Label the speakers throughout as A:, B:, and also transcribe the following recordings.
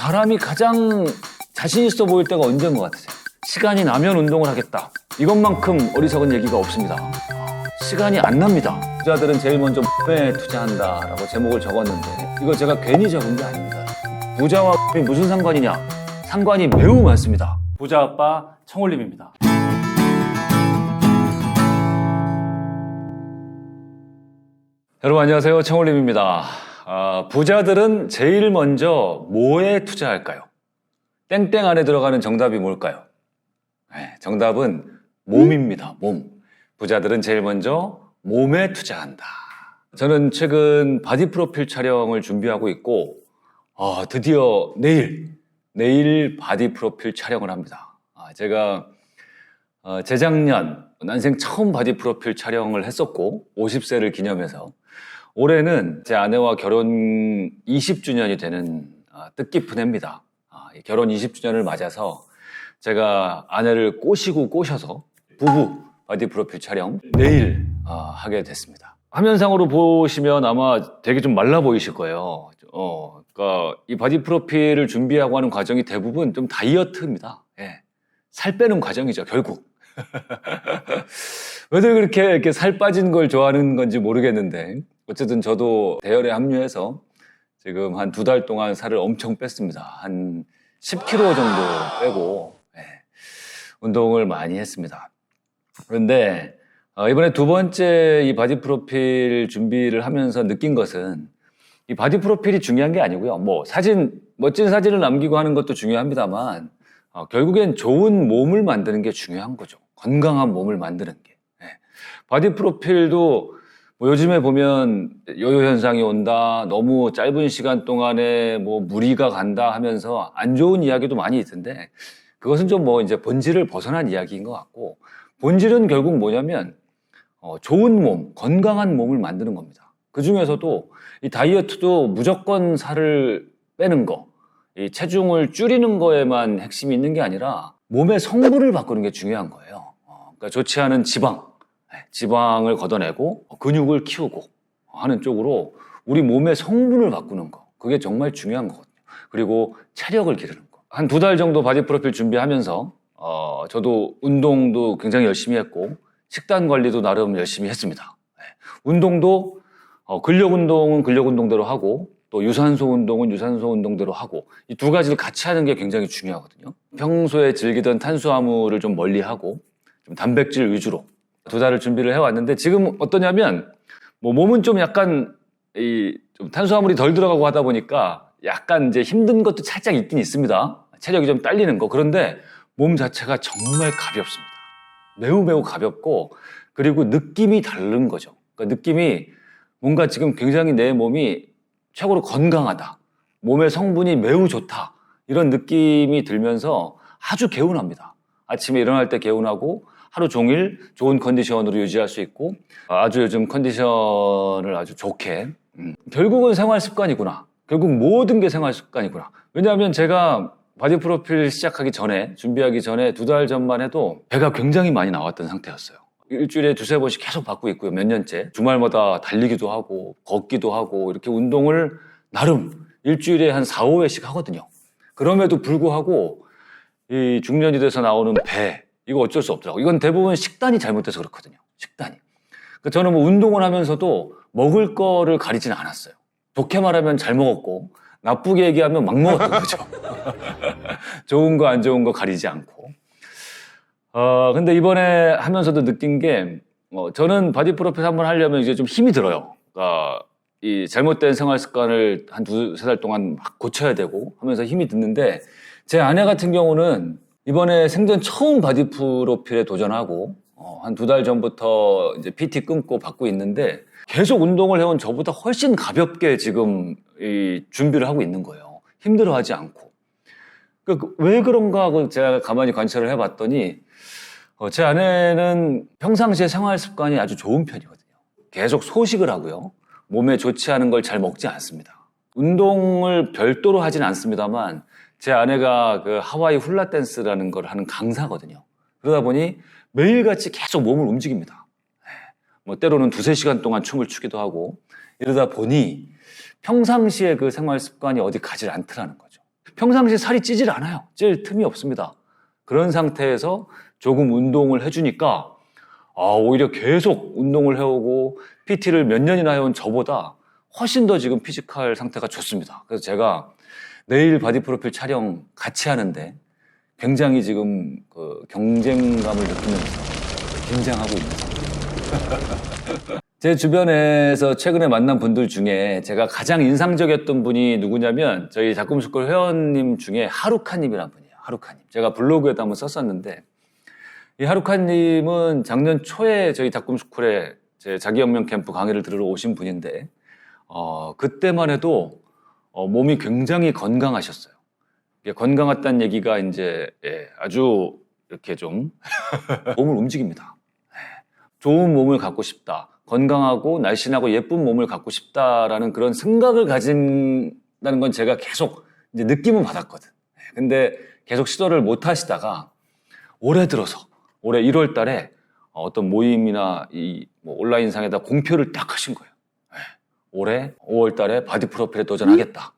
A: 사람이 가장 자신 있어 보일 때가 언제인 것 같으세요? 시간이 나면 운동을 하겠다. 이것만큼 어리석은 얘기가 없습니다. 시간이 안 납니다. 부자들은 제일 먼저 몸에 투자한다라고 제목을 적었는데 이거 제가 괜히 적은 게 아닙니다. 부자와 몸이 무슨 상관이냐? 상관이 매우 많습니다. 부자 아빠 청올림입니다. 여러분 안녕하세요. 청올림입니다. 아, 부자들은 제일 먼저 뭐에 투자할까요? 땡땡 안에 들어가는 정답이 뭘까요? 네, 정답은 몸입니다. 몸. 부자들은 제일 먼저 몸에 투자한다. 저는 최근 바디 프로필 촬영을 준비하고 있고, 아, 드디어 내일, 내일 바디 프로필 촬영을 합니다. 아, 제가 어, 재작년 난생 처음 바디 프로필 촬영을 했었고, 50세를 기념해서 올해는 제 아내와 결혼 20주년이 되는 아, 뜻깊은 해입니다. 아, 이 결혼 20주년을 맞아서 제가 아내를 꼬시고 꼬셔서 부부 바디 프로필 촬영 내일 아, 하게 됐습니다. 화면상으로 보시면 아마 되게 좀 말라 보이실 거예요. 어, 그러니까 이 바디 프로필을 준비하고 하는 과정이 대부분 좀 다이어트입니다. 예. 살 빼는 과정이죠, 결국. 왜들 그렇게 이렇게 살 빠진 걸 좋아하는 건지 모르겠는데 어쨌든 저도 대열에 합류해서 지금 한 두 달 동안 살을 엄청 뺐습니다. 한 10kg 정도 빼고 예, 운동을 많이 했습니다. 그런데 어, 이번에 두 번째 이 바디 프로필 준비를 하면서 느낀 것은 이 바디 프로필이 중요한 게 아니고요. 뭐 사진 멋진 사진을 남기고 하는 것도 중요합니다만 어, 결국엔 좋은 몸을 만드는 게 중요한 거죠. 건강한 몸을 만드는 게. 예. 바디 프로필도 뭐 요즘에 보면 요요 현상이 온다, 너무 짧은 시간 동안에 뭐 무리가 간다 하면서 안 좋은 이야기도 많이 있던데 그것은 좀 뭐 이제 본질을 벗어난 이야기인 것 같고 본질은 결국 뭐냐면 어, 좋은 몸, 건강한 몸을 만드는 겁니다. 그 중에서도 이 다이어트도 무조건 살을 빼는 거, 이 체중을 줄이는 거에만 핵심이 있는 게 아니라 몸의 성분을 바꾸는 게 중요한 거예요. 어, 그러니까 좋지 않은 지방, 네, 지방을 걷어내고 근육을 키우고 하는 쪽으로 우리 몸의 성분을 바꾸는 거. 그게 정말 중요한 거거든요. 그리고 체력을 기르는 거. 한 두 달 정도 바디 프로필 준비하면서 어, 저도 운동도 굉장히 열심히 했고 식단 관리도 나름 열심히 했습니다. 네, 운동도 어, 근력 운동은 근력 운동대로 하고 또 유산소 운동은 유산소 운동대로 하고 이 두 가지를 같이 하는 게 굉장히 중요하거든요. 평소에 즐기던 탄수화물을 좀 멀리하고 좀 단백질 위주로 두 달을 준비를 해왔는데 지금 어떠냐면 뭐 몸은 좀 약간 이 좀 탄수화물이 덜 들어가고 하다 보니까 약간 이제 힘든 것도 살짝 있긴 있습니다. 체력이 좀 딸리는 거. 그런데 몸 자체가 정말 가볍습니다. 매우 매우 가볍고 그리고 느낌이 다른 거죠. 그러니까 느낌이 뭔가 지금 굉장히 내 몸이 최고로 건강하다. 몸의 성분이 매우 좋다. 이런 느낌이 들면서 아주 개운합니다. 아침에 일어날 때 개운하고 하루 종일 좋은 컨디션으로 유지할 수 있고 아주 요즘 컨디션을 아주 좋게 음, 결국은 생활 습관이구나. 결국 모든 게 생활 습관이구나. 왜냐하면 제가 바디 프로필 시작하기 전에 준비하기 전에 두 달 전만 해도 배가 굉장히 많이 나왔던 상태였어요. 일주일에 두세 번씩 계속 받고 있고요. 몇 년째. 주말마다 달리기도 하고 걷기도 하고 이렇게 운동을 나름 일주일에 한 4, 5회씩 하거든요. 그럼에도 불구하고 이 중년이 돼서 나오는 배 이거 어쩔 수 없더라고. 이건 대부분 식단이 잘못돼서 그렇거든요. 식단이. 그러니까 저는 뭐 운동을 하면서도 먹을 거를 가리지는 않았어요. 좋게 말하면 잘 먹었고 나쁘게 얘기하면 막 먹었던 거죠. 좋은 거 안 좋은 거 가리지 않고. 어 근데 이번에 하면서도 느낀 게 어, 저는 바디 프로필 한번 하려면 이제 좀 힘이 들어요. 그러니까 이 잘못된 생활 습관을 한 두 세 달 동안 막 고쳐야 되고 하면서 힘이 드는데 제 아내 같은 경우는 이번에 생전 처음 바디 프로필에 도전하고 어, 한 두 달 전부터 이제 PT 끊고 받고 있는데 계속 운동을 해온 저보다 훨씬 가볍게 지금 이 준비를 하고 있는 거예요. 힘들어하지 않고. 그왜 그런가 하고 제가 가만히 관찰을 해봤더니 어, 제 아내는 평상시에 생활 습관이 아주 좋은 편이거든요. 계속 소식을 하고요. 몸에 좋지 않은 걸 잘 먹지 않습니다. 운동을 별도로 하진 않습니다만 제 아내가 그 하와이 훌라 댄스라는 걸 하는 강사거든요. 그러다 보니 매일같이 계속 몸을 움직입니다. 네. 뭐 때로는 두세 시간 동안 춤을 추기도 하고 이러다 보니 평상시에 그 생활 습관이 어디 가질 않더라는 거죠. 평상시에 살이 찌질 않아요. 찔 틈이 없습니다. 그런 상태에서 조금 운동을 해주니까 아, 오히려 계속 운동을 해오고 PT를 몇 년이나 해온 저보다 훨씬 더 지금 피지컬 상태가 좋습니다. 그래서 제가 내일 바디 프로필 촬영 같이 하는데 굉장히 지금 그 경쟁감을 느끼면서 긴장하고 상태입니다. 제 주변에서 최근에 만난 분들 중에 제가 가장 인상적이었던 분이 누구냐면 저희 작품스쿨 회원님 중에 하루카님이라는 분이에요. 하루카님. 제가 블로그에도 한번 썼었는데 이 하루카님은 작년 초에 저희 작품스쿨에 제 자기혁명 캠프 강의를 들으러 오신 분인데 어, 그때만 해도 어, 몸이 굉장히 건강하셨어요. 건강했다는 얘기가 이제 예, 아주 이렇게 좀 몸을 움직입니다. 예, 좋은 몸을 갖고 싶다. 건강하고 날씬하고 예쁜 몸을 갖고 싶다라는 그런 생각을 가진다는 건 제가 계속 이제 느낌은 받았거든. 예, 근데 계속 시도를 못 하시다가 올해 들어서 올해 1월 달에 어떤 모임이나 이 뭐 온라인상에다 공표를 딱 하신 거예요. 예, 올해 5월 달에 바디 프로필에 도전하겠다.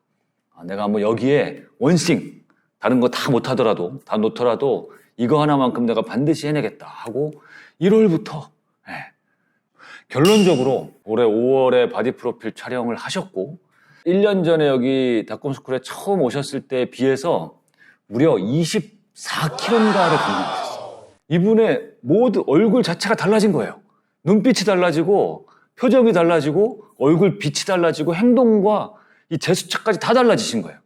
A: 아, 내가 한번 여기에 원싱 다른 거 다 못하더라도 다 놓더라도 이거 하나만큼 내가 반드시 해내겠다 하고 1월부터 결론적으로 올해 5월에 바디 프로필 촬영을 하셨고 1년 전에 여기 닷컴스쿨에 처음 오셨을 때에 비해서 무려 24kg가를 감량하셨어요. 이분의 모두 얼굴 자체가 달라진 거예요. 눈빛이 달라지고 표정이 달라지고 얼굴 빛이 달라지고 행동과 이 제스처까지 다 달라지신 거예요.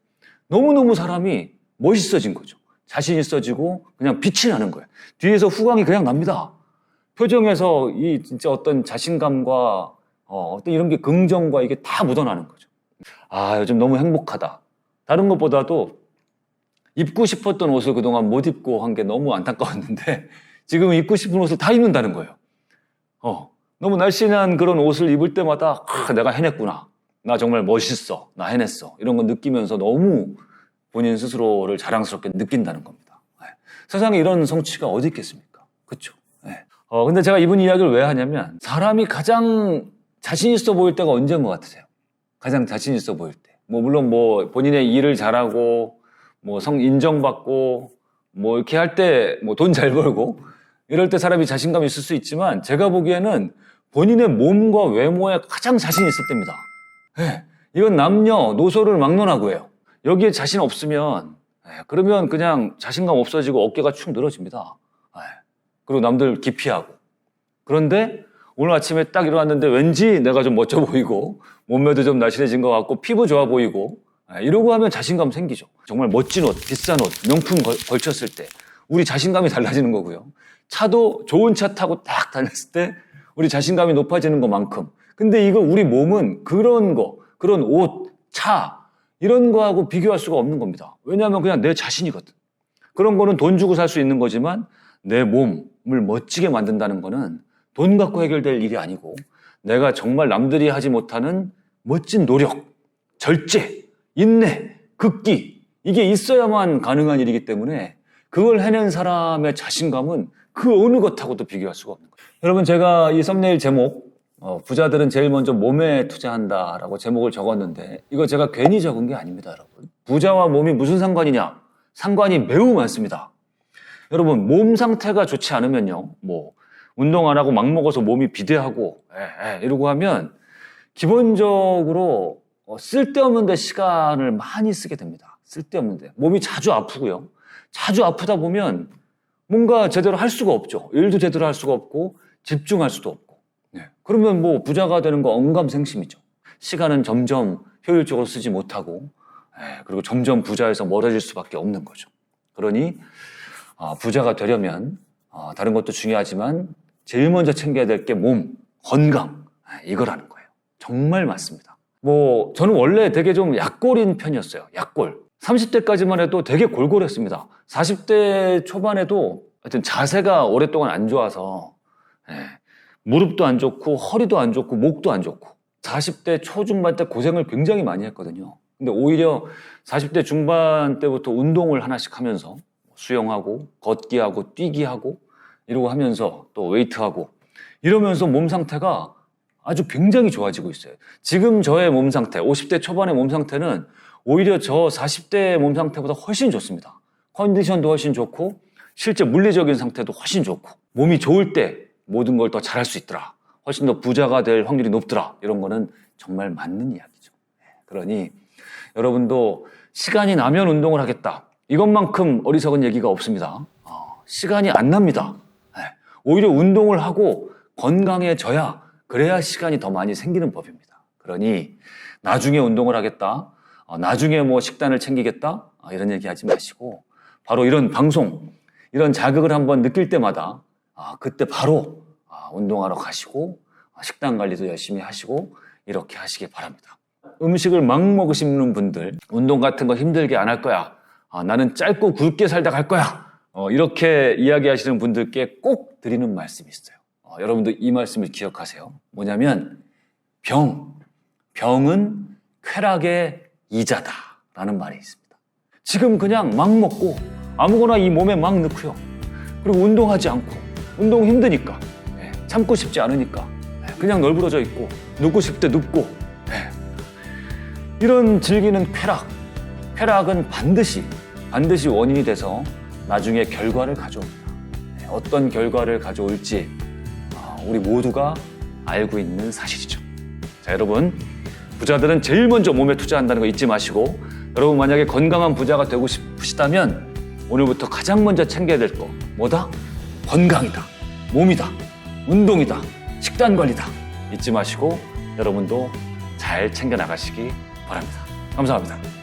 A: 너무너무 사람이 멋있어진 거죠. 자신 있어지고 그냥 빛이 나는 거예요. 뒤에서 후광이 그냥 납니다. 표정에서 이 진짜 어떤 자신감과 어, 어떤 이런 게 긍정과 이게 다 묻어나는 거죠. 아, 요즘 너무 행복하다. 다른 것보다도 입고 싶었던 옷을 그동안 못 입고 한 게 너무 안타까웠는데 지금 입고 싶은 옷을 다 입는다는 거예요. 어, 너무 날씬한 그런 옷을 입을 때마다 아, 내가 해냈구나. 나 정말 멋있어. 나 해냈어. 이런 거 느끼면서 너무 본인 스스로를 자랑스럽게 느낀다는 겁니다. 네. 세상에 이런 성취가 어디 있겠습니까? 그렇죠? 네. 어, 근데 제가 이분 이야기를 왜 하냐면 사람이 가장 자신 있어 보일 때가 언제인 것 같으세요? 가장 자신 있어 보일 때. 뭐 물론 뭐 본인의 일을 잘하고 뭐 성 인정받고 뭐 이렇게 할 때 뭐 돈 잘 벌고 이럴 때 사람이 자신감이 있을 수 있지만 제가 보기에는 본인의 몸과 외모에 가장 자신 있을 때입니다. 네. 이건 남녀 노소를 막론하고 해요. 여기에 자신 없으면 네, 그러면 그냥 자신감 없어지고 어깨가 축 늘어집니다. 네. 그리고 남들 기피하고. 그런데 오늘 아침에 딱 일어났는데 왠지 내가 좀 멋져 보이고 몸매도 좀 날씬해진 것 같고 피부 좋아 보이고 네, 이러고 하면 자신감 생기죠. 정말 멋진 옷, 비싼 옷, 명품 걸, 걸쳤을 때 우리 자신감이 달라지는 거고요. 차도 좋은 차 타고 딱 다녔을 때 우리 자신감이 높아지는 것만큼. 근데 이거 우리 몸은 그런 거, 그런 옷, 차 이런 거하고 비교할 수가 없는 겁니다. 왜냐하면 그냥 내 자신이거든. 그런 거는 돈 주고 살 수 있는 거지만 내 몸을 멋지게 만든다는 거는 돈 갖고 해결될 일이 아니고 내가 정말 남들이 하지 못하는 멋진 노력, 절제, 인내, 극기 이게 있어야만 가능한 일이기 때문에 그걸 해낸 사람의 자신감은 그 어느 것하고도 비교할 수가 없는 거예요. 여러분 제가 이 썸네일 제목 어, 부자들은 제일 먼저 몸에 투자한다라고 제목을 적었는데 이거 제가 괜히 적은 게 아닙니다, 여러분. 부자와 몸이 무슨 상관이냐? 상관이 매우 많습니다. 여러분 몸 상태가 좋지 않으면요, 뭐 운동 안 하고 막 먹어서 몸이 비대하고 에, 에, 이러고 하면 기본적으로 어, 쓸데없는 데 시간을 많이 쓰게 됩니다. 쓸데없는 데 몸이 자주 아프고요. 자주 아프다 보면 뭔가 제대로 할 수가 없죠. 일도 제대로 할 수가 없고 집중할 수도 없고. 네. 그러면 뭐 부자가 되는 거 언감생심이죠. 시간은 점점 효율적으로 쓰지 못하고 네. 그리고 점점 부자에서 멀어질 수밖에 없는 거죠. 그러니 아, 부자가 되려면 아, 다른 것도 중요하지만 제일 먼저 챙겨야 될 게 몸, 건강 네, 이거라는 거예요. 정말 맞습니다. 뭐 저는 원래 되게 좀 약골인 편이었어요. 약골. 30대까지만 해도 되게 골골했습니다. 40대 초반에도 하여튼 자세가 오랫동안 안 좋아서 예, 무릎도 안 좋고 허리도 안 좋고 목도 안 좋고 40대 초중반 때 고생을 굉장히 많이 했거든요. 근데 오히려 40대 중반 때부터 운동을 하나씩 하면서 수영하고 걷기하고 뛰기하고 이러고 하면서 또 웨이트하고 이러면서 몸 상태가 아주 굉장히 좋아지고 있어요. 지금 저의 몸 상태, 50대 초반의 몸 상태는 오히려 저 40대 몸 상태보다 훨씬 좋습니다. 컨디션도 훨씬 좋고 실제 물리적인 상태도 훨씬 좋고 몸이 좋을 때 모든 걸 더 잘할 수 있더라. 훨씬 더 부자가 될 확률이 높더라. 이런 거는 정말 맞는 이야기죠. 예, 그러니 여러분도 시간이 나면 운동을 하겠다. 이것만큼 어리석은 얘기가 없습니다. 어, 시간이 안 납니다. 예, 오히려 운동을 하고 건강해져야 그래야 시간이 더 많이 생기는 법입니다. 그러니 나중에 운동을 하겠다. 어, 나중에 뭐 식단을 챙기겠다. 어, 이런 얘기 하지 마시고 바로 이런 방송, 이런 자극을 한번 느낄 때마다 아, 그때 바로 아, 운동하러 가시고 아, 식단 관리도 열심히 하시고 이렇게 하시기 바랍니다. 음식을 막 먹으시는 분들, 운동 같은 거 힘들게 안 할 거야. 아, 나는 짧고 굵게 살다 갈 거야. 어, 이렇게 이야기하시는 분들께 꼭 드리는 말씀이 있어요. 어, 여러분도 이 말씀을 기억하세요. 뭐냐면 병, 병은 쾌락의 이자다라는 말이 있습니다. 지금 그냥 막 먹고 아무거나 이 몸에 막 넣고요. 그리고 운동하지 않고 운동 힘드니까 예, 참고 싶지 않으니까 예, 그냥 널브러져 있고 눕고 싶을 때 눕고 예. 이런 즐기는 쾌락, 쾌락은 반드시 반드시 원인이 돼서 나중에 결과를 가져옵니다. 예, 어떤 결과를 가져올지 아, 우리 모두가 알고 있는 사실이죠. 자, 여러분 부자들은 제일 먼저 몸에 투자한다는 거 잊지 마시고 여러분 만약에 건강한 부자가 되고 싶으시다면 오늘부터 가장 먼저 챙겨야 될 거 뭐다? 건강이다, 몸이다, 운동이다, 식단 관리다 잊지 마시고 여러분도 잘 챙겨 나가시기 바랍니다. 감사합니다.